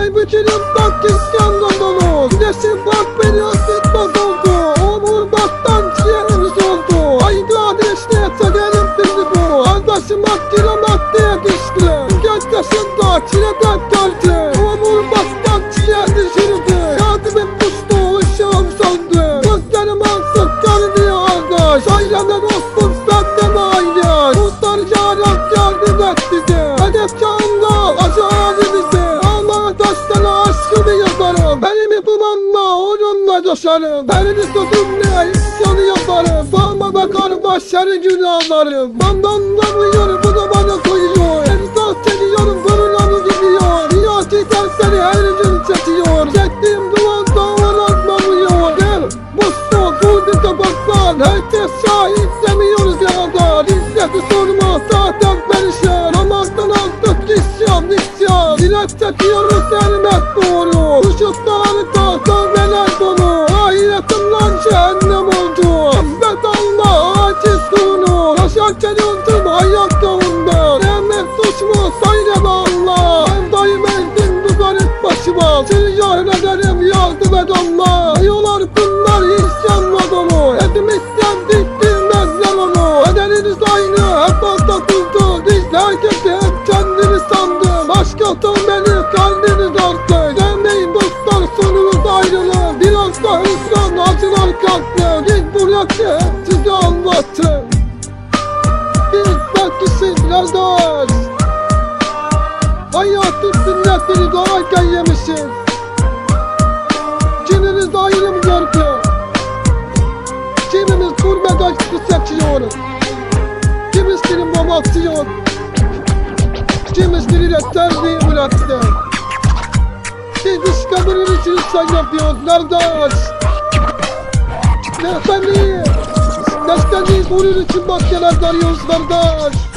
Bitirim bak isyandan dolu. Güneşin bak beni ısıtmaz oldu. Omurmaktan ciğerimiz oldu. Haydi ateşle severim bizi bu. Arkadaşım akdire maddeye düştü. Genç yaşında çileden geldi. Omurmaktan ciğer düşürdü Kalbimin puslu ışığım söndü. Gözlerim artık görmüyor arkadaş Aileler olsun dumanla onunla coşarım Elini sözümle isyanı yaparım. Bağıma bakarım başarı günahlarım. Bandan da buyuyor bu da bana koyuyor. Erzak çekiyorum bununla mı gidiyor? Niyati dersleri her gün çekiyor. Çektiğim duman dağlarlanmıyor Gel Mustafa bu bir tabaklar. Herkes şahit demiyoruz yanında İzzeti sorma zaten perişan. Amaktan aldık isyan isyan. Dilek çekiyoruz tahta neler dolu. Ahiretimden cehennem oldu. Ahmet Allah aciz kulu. Yaşarken öldüm hayat yolunda Sevmek suç mu söyle be Allah. Ben daim ezdim bu garip başıma. Yarın ederim yardım et Allah. Diyorlar bunlar isyanla dolu babası yok Kimisinin de terbiye bıraktı. Biz işte bunun için yapıyoruz kardeş Nefseni Nefseni bunun için bahçeler arıyoruz kardeş